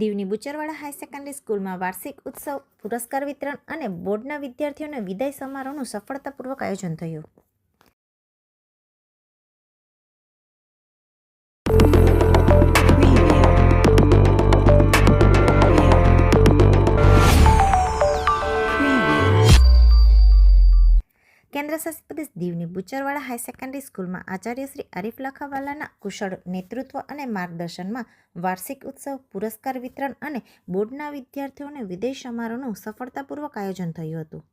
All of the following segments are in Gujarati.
દીવની બુચરવાડા હાઈ સેકન્ડરી સ્કૂલમાં વાર્ષિક ઉત્સવ, પુરસ્કાર વિતરણ અને બોર્ડના વિદ્યાર્થીઓને વિદાય સમારોહનું સફળતાપૂર્વક આયોજન થયું. કેન્દ્રશાસિત પ્રદેશ દીવની બુચરવાડા હાઈ સેકન્ડરી સ્કૂલમાં આચાર્ય શ્રી આરીફ લખાવાલાના કુશળ નેતૃત્વ અને માર્ગદર્શનમાં વાર્ષિક ઉત્સવ, પુરસ્કાર વિતરણ અને બોર્ડના વિદ્યાર્થીઓને વિદેશ સમારોહનું સફળતાપૂર્વક આયોજન થયું હતું.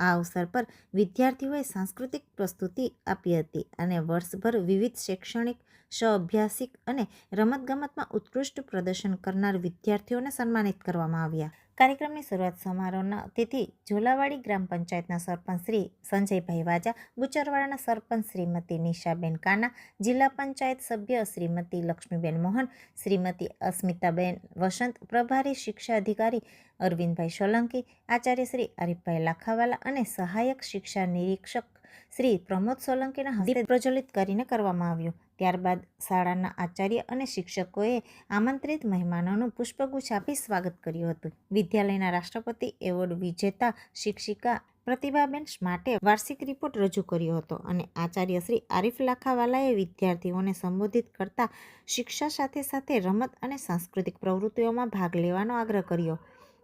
આ અવસર પર વિદ્યાર્થીઓએ સાંસ્કૃતિક પ્રસ્તુતિ આપી હતી અને વર્ષભર વિવિધ શૈક્ષણિક, સ્વઅભ્યાસિક અને રમતગમતમાં ઉત્કૃષ્ટ પ્રદર્શન કરનાર વિદ્યાર્થીઓને સન્માનિત કરવામાં આવ્યા. કાર્યક્રમની શરૂઆત સમારોહના અતિથિ ઝોલાવાડી ગ્રામ પંચાયતના સરપંચ શ્રી સંજયભાઈ વાજા બુચરવાડાના સરપંચ શ્રીમતી નિશાબેન કાના, જિલ્લા પંચાયત સભ્ય શ્રીમતી લક્ષ્મીબેન મોહન, શ્રીમતી અસ્મિતાબેન વસંત, પ્રભારી શિક્ષા અધિકારી અરવિંદભાઈ સોલંકી, આચાર્ય શ્રી આરીફભાઈ લાખાવાલા અને સહાયક શિક્ષા નિરીક્ષક શ્રી પ્રમોદ સોલંકીના હસ્તે પ્રજ્વલિત કરીને કરવામાં આવ્યું. ત્યારબાદ શાળાના આચાર્ય અને શિક્ષકોએ આમંત્રિત મહેમાનોનું પુષ્પગુચ્છ આપી સ્વાગત કર્યું હતું. વિદ્યાલયના રાષ્ટ્રપતિ એવોર્ડ વિજેતા શિક્ષિકા પ્રતિભાબેન માટે વાર્ષિક રિપોર્ટ રજૂ કર્યો હતો અને આચાર્ય શ્રી આરિફ લાખાવાલાએ વિદ્યાર્થીઓને સંબોધિત કરતા શિક્ષા સાથે સાથે રમત અને સાંસ્કૃતિક પ્રવૃત્તિઓમાં ભાગ લેવાનો આગ્રહ કર્યો.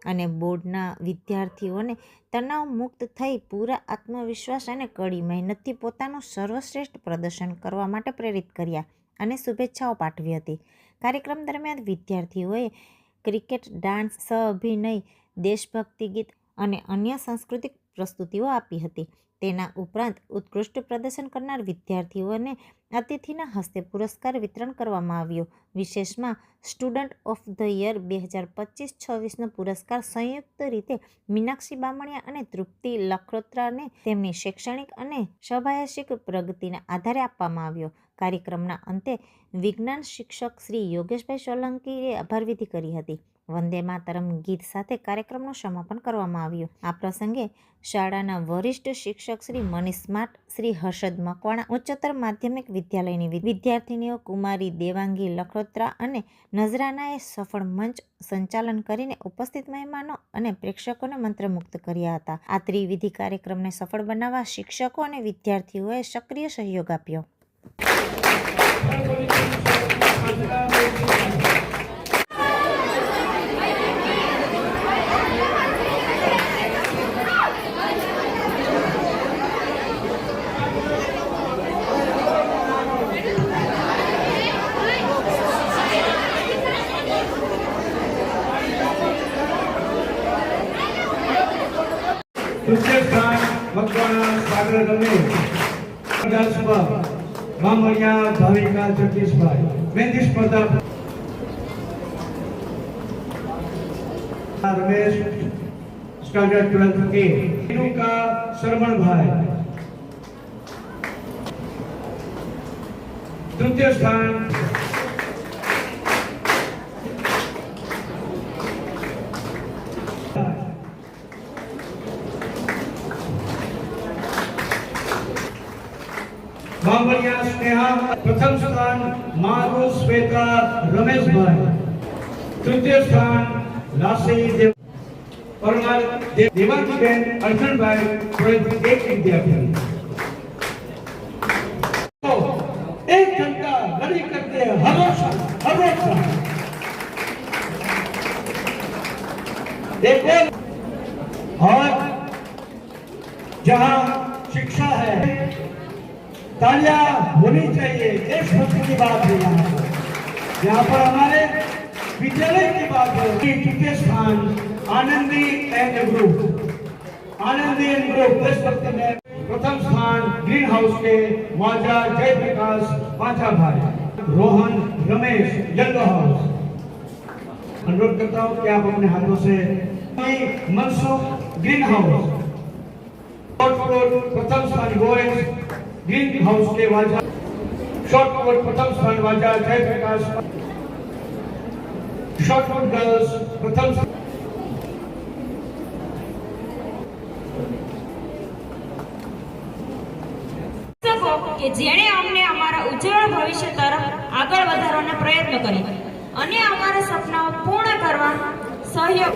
અને બોર્ડના વિદ્યાર્થીઓને તણાવ મુક્ત થઈ પૂરા આત્મવિશ્વાસ અને કડી મહેનતથી પોતાનું સર્વશ્રેષ્ઠ પ્રદર્શન કરવા માટે પ્રેરિત કર્યા અને શુભેચ્છાઓ પાઠવી હતી. કાર્યક્રમ દરમિયાન વિદ્યાર્થીઓએ ક્રિકેટ, ડાન્સ, સહઅભિનય, દેશભક્તિ ગીત અને અન્ય સાંસ્કૃતિક પ્રસ્તુતિઓ આપી હતી. તેના ઉપરાંત ઉત્કૃષ્ટ પ્રદર્શન કરનાર વિદ્યાર્થીઓને અતિથિના હસ્તે પુરસ્કાર વિતરણ કરવામાં આવ્યો. વિશેષમાં, સ્ટુડન્ટ ઓફ ધ યર બે હજાર પચીસ છવ્વીસનો પુરસ્કાર સંયુક્ત રીતે મીનાક્ષી બામણિયા અને તૃપ્તિ લખોત્રાને તેમની શૈક્ષણિક અને સભાયસિક પ્રગતિના આધારે આપવામાં આવ્યો. કાર્યક્રમના અંતે વિજ્ઞાન શિક્ષક શ્રી યોગેશભાઈ સોલંકીએ આભારવિધિ કરી હતી. વંદે માતરમ ગીત સાથે કાર્યક્રમનું સમાપન કરવામાં આવ્યું. આ પ્રસંગે શાળાના વરિષ્ઠ શિક્ષક શ્રી મનીષ સ્માર્ટ શ્રી હર્ષદ મકવાણા, ઉચ્ચતર માધ્યમિક વિદ્યાલયની વિદ્યાર્થીનીઓ કુમારી દેવાંગી લખોત્રા અને નજરાનાએ સફળ મંચ સંચાલન કરીને ઉપસ્થિત મહેમાનો અને પ્રેક્ષકોને મંત્રમુગ્ધ કર્યા હતા. આ ત્રિવિધિ કાર્યક્રમને સફળ બનાવવા શિક્ષકો અને વિદ્યાર્થીઓએ સક્રિય સહયોગ આપ્યો. તૃતીય સ્થાન મકવાણા સાગર રમેશ વિધાનસભા મામણિયા ભાવિકા જગદીશભાઈ મહેંદી સ્પર્ધા રમેશ સ્ટાન્ડર્ડ ટ્વેલ્થ કે રેણુકા શરમણભાઈ તૃતીય સ્થાન બાંબલિયા સ્નેહા પ્રથમ સ્થાન મારુ શ્વેતા રમેશભાઈ તૃતીય સ્થાન લાસી દેવ પરમાર દે- દેવાંગીબેન અર્જુનભાઈ ફરજ એક વિદ્યાર્થી तो एक घंटा लड़ी करते हैं हमेशा हमेशा देखो और जहाँ शिक्षा है तालियाँ होनी चाहिए। देशभक्ति की बात है यहाँ पर। यहाँ पर हमारे विद्यालय की बात है। तृतीय स्थान Anandi and group. Anandi and group देशभक्ति में प्रथम स्थान ग्रीन हाउस के वाजा जयप्रकाश पाचा भाई रोहन रमेश येलो हाउस। अनुरोध करता हूँ कि आप अपने हाथों से मनसुख ग्रीन हाउस। प्रथम स्थान गोयस ગ્રીન હાઉસ કે વાજા. શોર્ટ પ્રથમ સ્થાન વાજા, જય પ્રકાશ. શોર્ટવૂડ ગર્લ્સ પ્રથમ કે જેણે અમને અમારા ઉજ્જવળ ભવિષ્ય તરફ આગળ વધારવાનો પ્રયત્ન કર્યો. અને અમારા સપનાઓ પૂર્ણ કરવા સહયોગ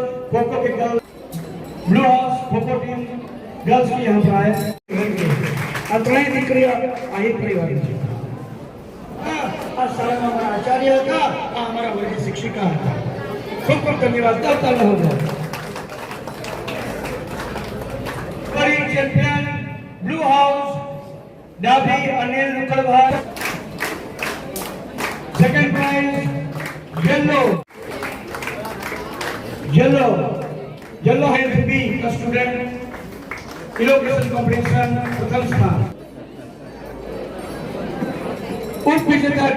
खो खो की girl blue house kho kho team girls की यहाँ पर आए આ ત્રણેય દીકરીઓ આ એક પરિવારની છે આ આ શાળામાં અમારા આચાર્ય હતા આ અમારા વર્ગની શિક્ષિકા હતા ખૂબ ખૂબ ધન્યવાદ કરતા રહો ફરી champion blue house Dabhi Anil Nukalbhai second prize yellow yellow yellow has to be a student elocution competition પ્રથમ સ્થાન ઉપવિજેતા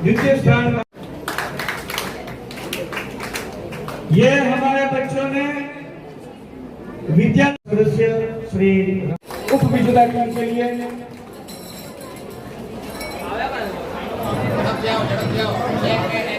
द्वितीय स्थान ये हमारे बच्चों ने विद्या सदस्य श्री उप विजेता टीम के लिए ઝડપ જાઓ ઝડપ જાઓ